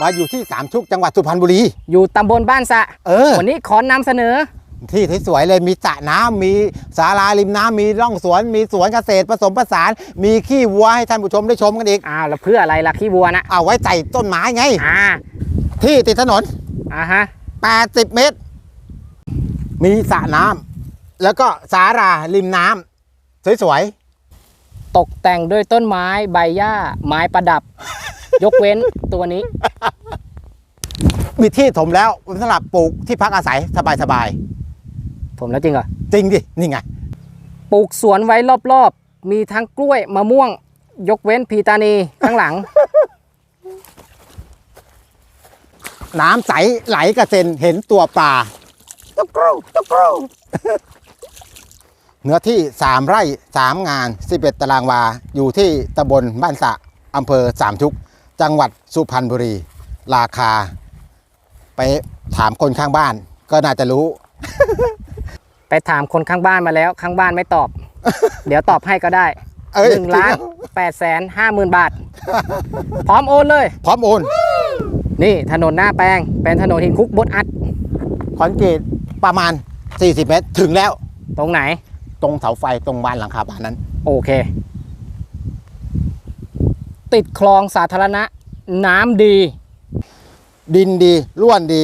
มาอยู่ที่สามชุกจังหวัดสุพรรณบุรี อยู่ตำบลบ้านสะเออ วันนี้ขอนำเสนอ ที่ที่สวยเลยมีสระน้ำมีศาลาริมน้ำมีร่องสวน มีสวนเกษตรผสมผสาน มีขี้วัวให้ท่านผู้ชมได้ชมกันอีก อ้าวแล้วเพื่ออะไรล่ะขี้วัวนะเอาไว้ใส่ต้นไม้ไง อ่าที่ติดถนน อ่าฮะ 80 เมตร มีสระน้ำแล้วก็ศาลาริมน้ำสวยตกแต่งด้วยต้นไม้ใบหญ้าไม้ประดับ ยกเว้นตัวนี้ๆมีที่ถมแล้วสำหรับปลูกที่พักอาศัยสบายผมแล้วจริงเหรอๆจริงดินี่ไง ปลูกสวนไว้รอบๆ มีทั้งกล้วยมะม่วง ยกเว้นพีตานีข้างหลัง น้ำใสไหลกระเซ็นเห็นตัวปลาตุ๊กรูตุ๊กรูเนื้อที่ 3 ไร่ 3 งาน 11 ตารางวา อยู่ที่ตำบลบ้านสะอำเภอสามชุก จังหวัดสุพรรณบุรี ราคา ไปถามคนข้างบ้าน ก็น่าจะรู้ ไปถามคนข้างบ้านมาแล้ว ข้างบ้านไม่ตอบ เดี๋ยวตอบให้ก็ได้เอ้ย หนึ่งล้านแปดแสนห้าหมื่นบาท พร้อมโอนเลย พร้อมโอนนี่ถนนหน้าแปลง เป็นถนนหินคุกบดอัด คอนกรีตประมาณ 40 เมตร ถึงแล้ว ตรงไหน ตรงเสาไฟตรงบ้านหลังคาบ้านนั้น โอเค ติดคลองสาธารณะ น้ำดี ดินดีล้วนดี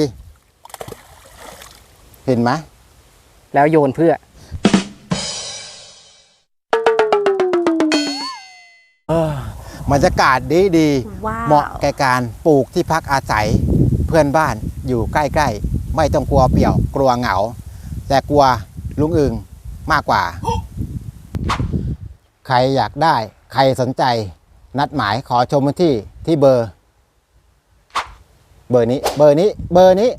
เห็นไหมแล้วโยนเพื่อ บรรยากาศดีดีๆว้าว เหมาะแก่การปลูกที่พักอาศัย เพื่อนบ้านอยู่ใกล้ๆ ไม่ต้องกลัวเปี่ยวกลัวเหงา แต่กลัวลุงอึงมากกว่า ใครอยากได้ ใครสนใจ นัดหมายขอชมพื้นที่ที่เบอร์ เบอร์นี้ เบอร์นี้ เบอร์นี้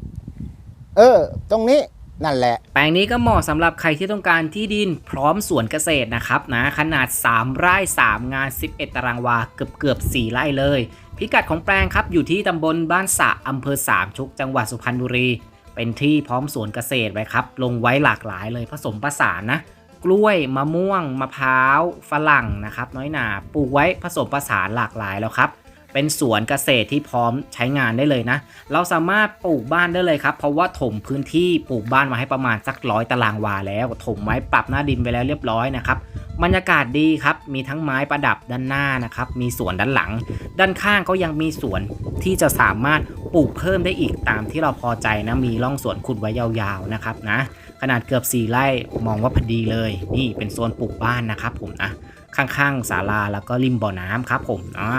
เออ ตรงนี้นั่นแหละ แปลงนี้ก็เหมาะสำหรับใครที่ต้องการที่ดินพร้อมสวนเกษตรนะครับนะขนาด 3 ไร่ 3 งาน 11 ตารางวาเกือบเกือบ4ไร่เลย พิกัดของแปลงครับอยู่ที่ตำบลบ้านสะอำเภอสามชุกจังหวัดสุพรรณบุรี เป็นที่พร้อมสวนเกษตรไว้ครับ ลงไว้หลากหลายเลยผสมผสานนะ กล้วยมะม่วง มะพร้าวฝรั่งนะครับน้อยหนาปลูกไว้ผสมผสานหลากหลายแล้วครับ เป็นสวนเกษตรที่พร้อมใช้งานได้เลยนะ เราสามารถปลูกบ้านได้เลยครับ เพราะว่าถมพื้นที่ปลูกบ้านมาให้ประมาณสักร้อยตารางวาแล้ว ถมไว้ปรับหน้าดินไปแล้วเรียบร้อยนะครับบรรยากาศดีครับ มีทั้งไม้ประดับด้านหน้านะครับ มีสวนด้านหลัง ด้านข้างก็ยังมีสวนที่จะสามารถ ปลูกเพิ่มได้อีกตามที่เราพอใจนะมีร่องสวนขุดไว้ยาวๆนะครับนะขนาดเกือบ 4 ไร่มองว่าพอดีเลย นี่เป็นโซนปลูกบ้านนะครับผมนะข้างๆศาลาแล้วก็ริมบ่อน้ำครับผมอ่า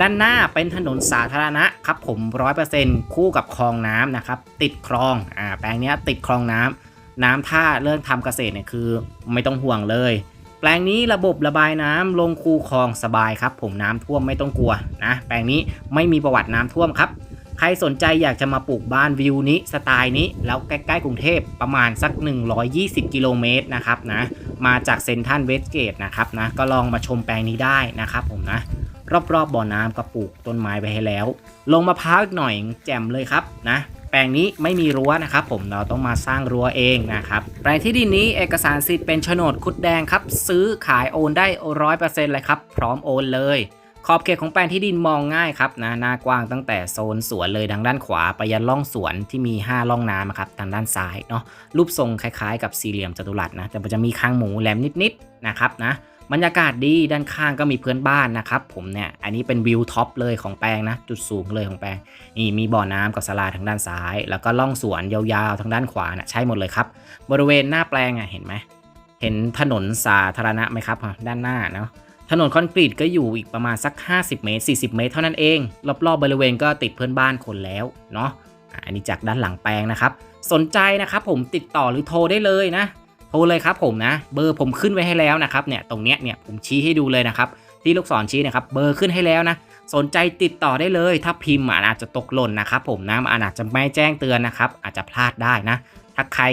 ด้านหน้าเป็นถนนสาธารณะครับผม 100%คู่กับคลองน้ำนะครับ ติดคลองอ่าแปลงนี้ติดคลองน้ำน้ำท่าเรื่องทำเกษตรเนี่ยคือไม่ต้องห่วงเลย แปลงนี้ระบบระบายน้ำลงคูคลองสบายครับ ผมน้ำท่วมไม่ต้องกลัวนะแปลงนี้ไม่มีประวัติน้ำท่วมครับ ใครสนใจอยากจะมาปลูกบ้านวิวนี้สไตล์นี้ แล้วใกล้ๆกรุงเทพประมาณสัก 120 กิโลเมตรนะครับนะมาจากเซนทรัลเวสเกตนะครับนะก็ลองมาชมแปลงนี้ได้นะครับผมนะรอบๆบ่อน้ำก็ปลูกต้นไม้ไปให้แล้ว ลงมะพร้าวอีกหน่อยแจ่มเลยครับนะแปลงนี้ไม่มีรั้วนะครับผมเราต้องมาสร้างรั้วเองนะครับแปลงที่ดินนี้เอกสารสิทธิ์เป็นโฉนดคุดแดงครับ ซื้อขายโอนได้ร้อยเปอร์เซ็นต์เลยครับ พร้อมโอนเลย ขอบเขตของแปลงที่ดินมองง่ายครับนะหน้ากว้างตั้งแต่โซนสวนเลยทางด้านขวาไปยันร่องสวนที่มี5ร่องน้ำอะครับทางด้านซ้ายเนาะรูปทรงคล้ายๆ กับสี่เหลี่ยมจัตุรัสนะแต่มันจะมีคางหมูแหลมนิดๆนะครับนะบรรยากาศดีด้านข้างก็มีเพื่อนบ้านนะครับผมเนี่ยอันนี้เป็นวิวท็อปเลยของแปลงนะจุดสูงเลยของแปลงนี่มีบ่อน้ำกับศาลาทางด้านซ้าย แล้วก็ร่องสวนยาวๆทางด้านขวานะใช่หมดเลยครับบริเวณหน้าแปลงอะเห็นไหมเห็นถนนสาธารณะไหมครับด้านหน้าเนาะ ถนนคอนกรีตก็อยู่อีกประมาณสัก 50 เมตร 40 เมตรเท่านั้นเอง รอบๆบริเวณก็ติดเพื่อนบ้านคนแล้วเนาะอันนี้จากด้านหลังแปลงนะครับ สนใจนะครับผมติดต่อหรือโทรได้เลยนะ โทรเลยครับผมนะ เบอร์ผมขึ้นไว้ให้แล้วนะครับเนี่ยตรงเนี้ยเนี่ยผมชี้ให้ดูเลยนะครับ ที่ลูกศรชี้นะครับเบอร์ขึ้นให้แล้วนะ สนใจติดต่อได้เลย ถ้าพิมพ์อาจจะตกหล่นนะครับผมนะอาจจะไม่แจ้งเตือนนะครับ อาจจะพลาดได้นะ ถ้าใคร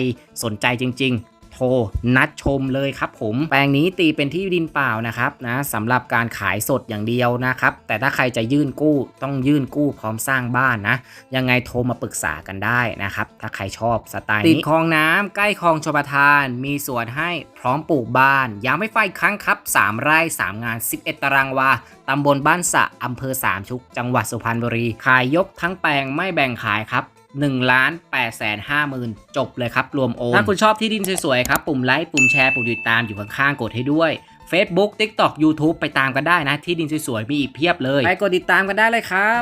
สนใจจริง ๆ โทรนัดชมเลยครับผม แปลงนี้ตีเป็นที่ดินเปล่านะครับนะสำหรับการขายสดอย่างเดียวนะครับ แต่ถ้าใครจะยื่นกู้ต้องยื่นกู้พร้อมสร้างบ้านนะ ยังไงโทรมาปรึกษากันได้นะครับ ถ้าใครชอบสไตล์นี้ติดคลองน้ำใกล้คลองชลประทาน มีสวนให้พร้อมปลูกบ้านย้ำไม่ไฟครั้งครับ 3 ไร่ 3 งาน 11 ตารางวาตำบลบ้านสะอำเภอสามชุก จังหวัดสุพรรณบุรี ขายยกทั้งแปลงไม่แบ่งขายครับ 1ล้าน8แสน5หมื่นจบเลยครับ รวมโอนถ้าคุณชอบที่ดินสวยๆครับ ปุ่มไลค์ปุ่มแชร์ปุ่มติดตามอยู่ข้างๆ กดให้ด้วย Facebook TikTok YouTube ไปตามกันได้นะ ที่ดินสวยๆ มีอีกเพียบเลย ไปกดติดตามกันได้เลยครับ